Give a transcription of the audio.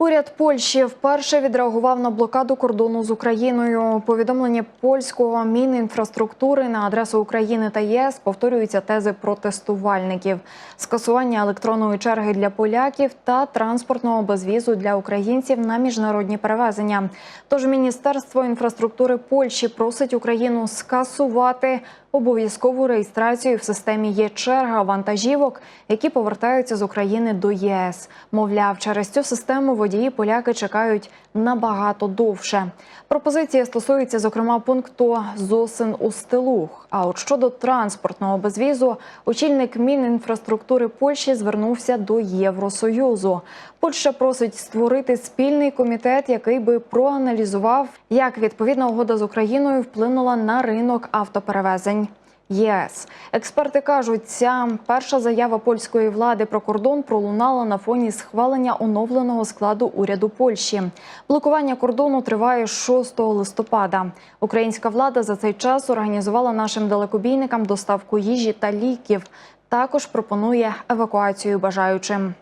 Уряд Польщі вперше відреагував на блокаду кордону з Україною. Повідомлення польського мінінфраструктури на адресу України та ЄС повторюються тези протестувальників: скасування електронної черги для поляків та транспортного безвізу для українців на міжнародні перевезення. Тож Міністерство інфраструктури Польщі просить Україну скасувати обов'язкову реєстрацію в системі є черга вантажівок, які повертаються з України до ЄС. Мовляв, через цю систему водії поляки чекають набагато довше. Пропозиція стосується зокрема пункту зосин у стилух. А от щодо транспортного безвізу, очільник Мінінфраструктури Польщі звернувся до Євросоюзу. Польща просить створити спільний комітет, який би проаналізував, як відповідна угода з Україною вплинула на ринок автоперевезень. ЄС експерти кажуть, ця перша заява польської влади про кордон пролунала на фоні схвалення оновленого складу уряду Польщі. Блокування кордону триває з 6 листопада. Українська влада за цей час організувала нашим далекобійникам доставку їжі та ліків. Також пропонує евакуацію бажаючим.